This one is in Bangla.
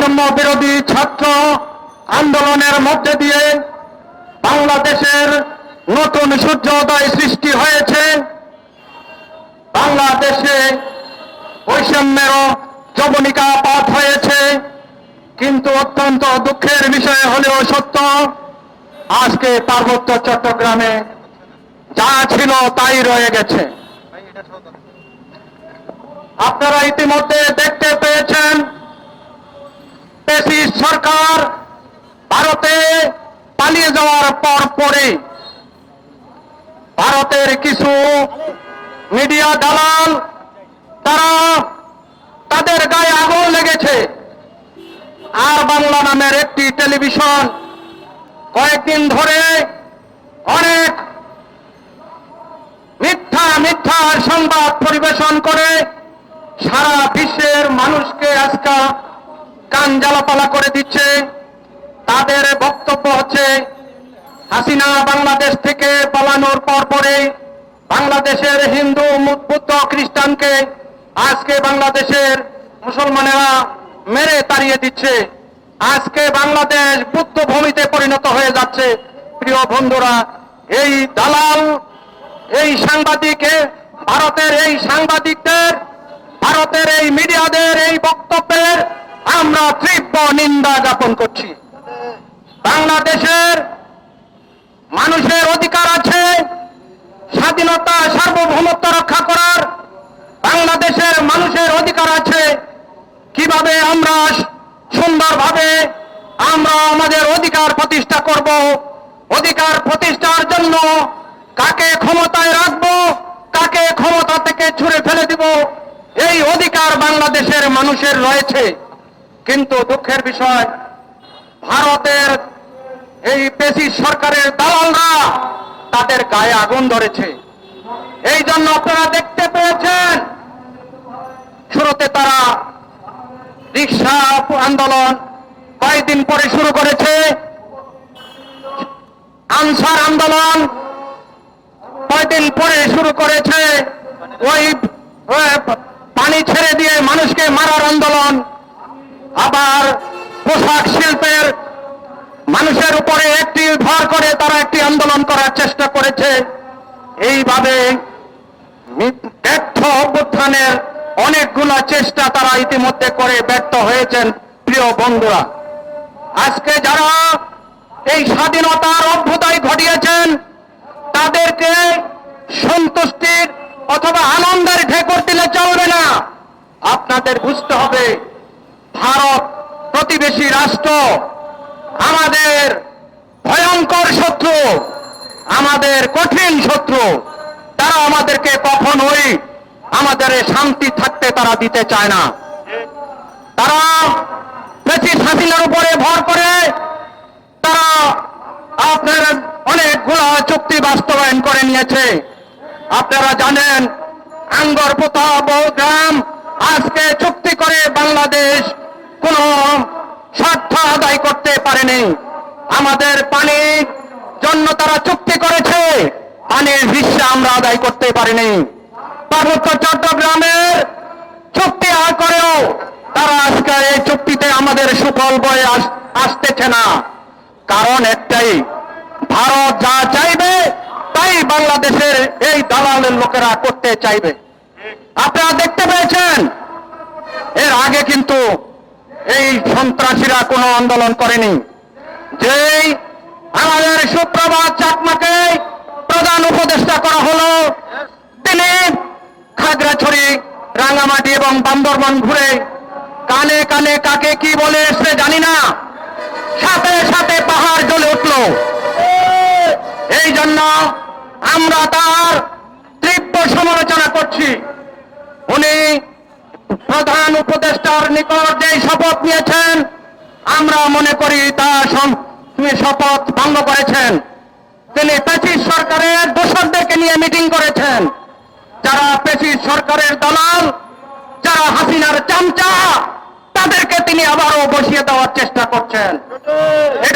বৈষম্য বিরোধী ছাত্র আন্দোলনের মধ্যে দিয়ে বাংলাদেশের নতুন সূর্যোদয় সৃষ্টি হয়েছে। বাংলাদেশে বৈষম্যের যবনিকা পাঠ হয়েছে, কিন্তু অত্যন্ত দুঃখের বিষয় হলেও সত্য, আজকে পার্বত্য চট্টগ্রামে যা ছিল তাই রয়ে গেছে। আপনারা ইতিমধ্যে দেখতে পেয়েছেন পেশিস সরকার ভারতে পালিয়ে যাওয়ার পর পরে ভারতের কিছু মিডিয়া দালাল, তারা তাদের গায়ে আগুন লেগেছে। আর বাংলা নামের একটি টেলিভিশন কয়েকদিন ধরে অনেক মিথ্যা মিথ্যা সংবাদ পরিবেশন করে সারা বিশ্বের মানুষকে আজকা কান জ্বালাপালা করে দিচ্ছে। তাদের বক্তব্য হচ্ছে, হাসিনা বাংলাদেশ থেকে পালানোর পর পরে বাংলাদেশের হিন্দু বুদ্ধ খ্রিস্টানকে আজকে বাংলাদেশের মুসলমানেরা মেরে তাড়িয়ে দিচ্ছে। আজকে বাংলাদেশ বুদ্ধ ভূমিতে পরিণত হয়ে যাচ্ছে। প্রিয় বন্ধুরা, এই দালাল, এই সাংবাদিকে ভারতের এই সাংবাদিকদের, ভারতের এই মিডিয়াদের এই বক্তব্যের আমরা তীব্র নিন্দা জ্ঞাপন করছি। বাংলাদেশের মানুষের অধিকার আছে স্বাধীনতা, সার্বভৌমত্ব রক্ষা করার। বাংলাদেশের মানুষের অধিকার আছে কীভাবে আমরা সুন্দরভাবে আমরা আমাদের অধিকার প্রতিষ্ঠা করব, অধিকার প্রতিষ্ঠার জন্য কাকে ক্ষমতায় রাখব, কাকে ক্ষমতা থেকে ছুড়ে ফেলে দিব, এই অধিকার বাংলাদেশের মানুষের রয়েছে। কিন্তু দুঃখের বিষয়, ভারতের এই পেশি সরকারের দালালরা তাদের গায়ে আগুন ধরেছে। এই জন্য আপনারা দেখতে পেয়েছেন, শুরুতে তারা রিক্সা আন্দোলন কয়েকদিন পরে শুরু করেছে। আনসার আন্দোলন কয়েকদিন পরে শুরু করেছে। ওই পানি ছেড়ে দিয়ে মানুষকে মারার আন্দোলন আবার পোশাক শিল্পের মানুষের উপরে একটি ভর করে তারা একটি আন্দোলন করার চেষ্টা করেছে। এইভাবে ব্যর্থ অভ্যুত্থানের অনেকগুলো চেষ্টা তারা ইতিমধ্যে করে ব্যর্থ হয়েছেন, প্রিয় বন্ধুরা। আজকে যারা এই স্বাধীনতার অভ্যুদয় ঘটিয়েছেন, তাদেরকে সন্তুষ্টির অথবা আনন্দের ঢেকর দিলে চলবে না। আপনাদের বুঝতে হবে ভারত প্রতিবেশী রাষ্ট্র, আমাদের ভয়ঙ্কর শত্রু, আমাদের কঠিন শত্রু, তারা আমাদেরকে কখনোই আমাদের শান্তি থাকতে তারা দিতে চায় না। তারা বেশি হাসিনার উপরে ভর করে, তারা আপনার অনেকগুলো চুক্তি বাস্তবায়ন করে নিয়েছে। আপনারা জানেন আঙ্গর পোতা গ্রাম আজকে চুক্তি করে বাংলাদেশ কোন স্বার্থ আদায় করতে পারেনি আমাদের পানি জন্য তারা চুক্তি করেছে পানির ভিসা আমরা আদায় করতে পারিনি। পার্বত্য চট্টগ্রামের চুক্তি করেও তারা আজকে এই চুক্তিতে আমাদের সুফল বয়ে আসতেছে না। কারণ একটাই, ভারত যা চাইবে, তাই বাংলাদেশের এই দালালের লোকেরা করতে চাইবে। আপনারা দেখতে পেয়েছেন, এর আগে কিন্তু এই সন্ত্রাসীরা কোনো আন্দোলন করেনি। যেই আমাদের সুপ্রভাত চাকমাকে প্রধান উপদেষ্টা করা হলো তিনি খাগড়াছড়ি রাঙামাটি এবং বান্দরবান ঘুরে কানে কানে কাকে কি বলে এসে জানি না। সাথে সাথে পাহাড় জ্বলে উঠল। এই জন্য আমরা তার তীব্র সমালোচনা করছি। উনি প্রধান উপদেষ্টার নিকট যে শপথ নিয়েছেন, আমরা মনে করি তা শপথ ভঙ্গ করেছেন। তিনি পেশিস সরকারের দোষরদেরকে নিয়ে মিটিং করেছেন। যারা পেশিস সরকারের দালাল যারা হাসিনার চামচা। তাদেরকে তিনি আবারও বসিয়ে দেওয়ার চেষ্টা করছেন।